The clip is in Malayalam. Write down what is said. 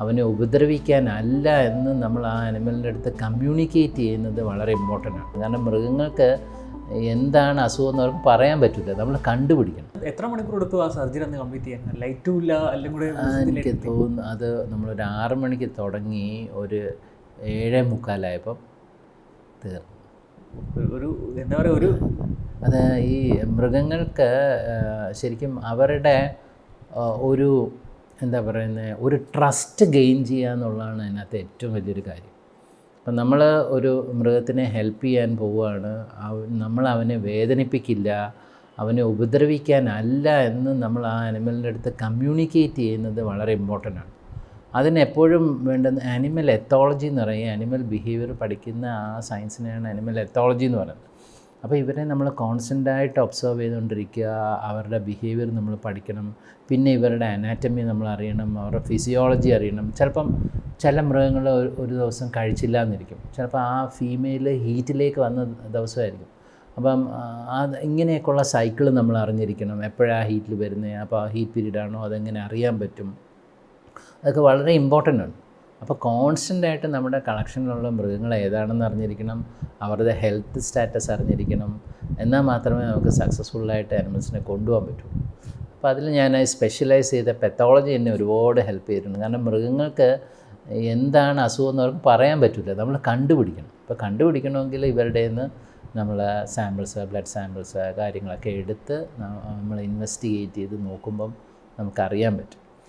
അവനെ ഉപദ്രവിക്കാനല്ല എന്ന് നമ്മൾ ആ അനിമലിന്റെ അടുത്ത് കമ്മ്യൂണിക്കേറ്റ് ചെയ്യുന്നത് വളരെ ഇമ്പോർട്ടന്റ് ആണ്. കാരണം മൃഗങ്ങൾക്ക് എന്താണ് അസുഖം എന്ന് അവർക്ക് പറയാൻ പറ്റില്ല നമ്മൾ കണ്ടുപിടിക്കണം. എത്ര മണിക്കൂർ എടുത്തു ആ സർജറി അന്ന് കംപ്ലീറ്റ് ചെയ്യാൻ? ലൈറ്റും ഇല്ല എനിക്ക് തോന്നുന്നു അത് നമ്മളൊരു ആറ് മണിക്ക് തുടങ്ങി ഒരു ഏഴേ മുക്കാലായപ്പം തീർന്നു. ഒരു എന്താ പറയുക ഒരു അത് ഈ മൃഗങ്ങൾക്ക് ശരിക്കും അവരുടെ ഒരു എന്താ പറയുന്നത് ഒരു ട്രസ്റ്റ് ഗെയിൻ ചെയ്യുക എന്നുള്ളതാണ് അതിനകത്ത് ഏറ്റവും വലിയൊരു കാര്യം. അപ്പം നമ്മൾ ഒരു മൃഗത്തിനെ ഹെൽപ്പ് ചെയ്യാൻ പോവുകയാണ്. നമ്മൾ അവനെ വേദനിപ്പിക്കില്ല അവനെ ഉപദ്രവിക്കാനല്ല എന്ന് നമ്മൾ ആ അനിമലിന്റെ അടുത്ത് കമ്മ്യൂണിക്കേറ്റ് ചെയ്യുന്നത് വളരെ ഇമ്പോർട്ടന്റ് ആണ്. അതിനെപ്പോഴും വേണ്ടുന്ന ആനിമൽ എത്തോളജി എന്ന് പറയും. ആനിമൽ ബിഹേവിയർ പഠിക്കുന്ന ആ സയൻസിനെയാണ് ആനിമൽ എത്തോളജി എന്ന് പറയുന്നത്. അപ്പോൾ ഇവരെ നമ്മൾ കോൺസ്റ്റന്റായിട്ട് ഒബ്സർവ് ചെയ്തുകൊണ്ടിരിക്കുക അവരുടെ ബിഹേവിയർ നമ്മൾ പഠിക്കണം പിന്നെ ഇവരുടെ അനാറ്റമി നമ്മൾ അറിയണം അവരുടെ ഫിസിയോളജി അറിയണം. ചിലപ്പം ചില മൃഗങ്ങൾ ഒരു- ദിവസം കഴിച്ചില്ല എന്നിരിക്കും ചിലപ്പോൾ ആ ഫീമെയിൽ ഹീറ്റിലേക്ക് വന്ന ദിവസമായിരിക്കും. അപ്പം അത് ഇങ്ങനെയൊക്കെയുള്ള സൈക്കിൾ നമ്മൾ അറിഞ്ഞിരിക്കണം. എപ്പോഴാണ് ഹീറ്റിൽ വരുന്നത് അപ്പോൾ ആ ഹീറ്റ് പീരീഡാണോ അതെങ്ങനെ അറിയാൻ പറ്റും? അതൊക്കെ വളരെ ഇമ്പോർട്ടന്റ് ആണ്. അപ്പോൾ കോൺസ്റ്റന്റ് ആയിട്ട് നമ്മുടെ കളക്ഷനിലുള്ള മൃഗങ്ങൾ ഏതാണെന്ന് അറിഞ്ഞിരിക്കണം അവരുടെ ഹെൽത്ത് സ്റ്റാറ്റസ് അറിഞ്ഞിരിക്കണം എന്നാൽ മാത്രമേ നമുക്ക് സക്സസ്ഫുള്ളായിട്ട് അനിമൽസിനെ കൊണ്ടുപോകാൻ പറ്റുള്ളൂ അപ്പോൾ അതിൽ ഞാൻ സ്പെഷ്യലൈസ് ചെയ്ത പെത്തോളജി എന്നെ ഒരുപാട് ഹെൽപ്പ് ചെയ്തിട്ടുണ്ട്. കാരണം മൃഗങ്ങൾക്ക് എന്താണ് അസുഖം എന്ന് അവർക്ക് പറയാൻ പറ്റില്ല നമ്മൾ കണ്ടുപിടിക്കണം. അപ്പോൾ കണ്ടുപിടിക്കണമെങ്കിൽ ഇവരുടെ നിന്ന് നമ്മൾ സാമ്പിൾസ് ബ്ലഡ് സാമ്പിൾസ് കാര്യങ്ങളൊക്കെ എടുത്ത് നമ്മൾ ഇൻവെസ്റ്റിഗേറ്റ് ചെയ്ത് നോക്കുമ്പം നമുക്കറിയാൻ പറ്റും.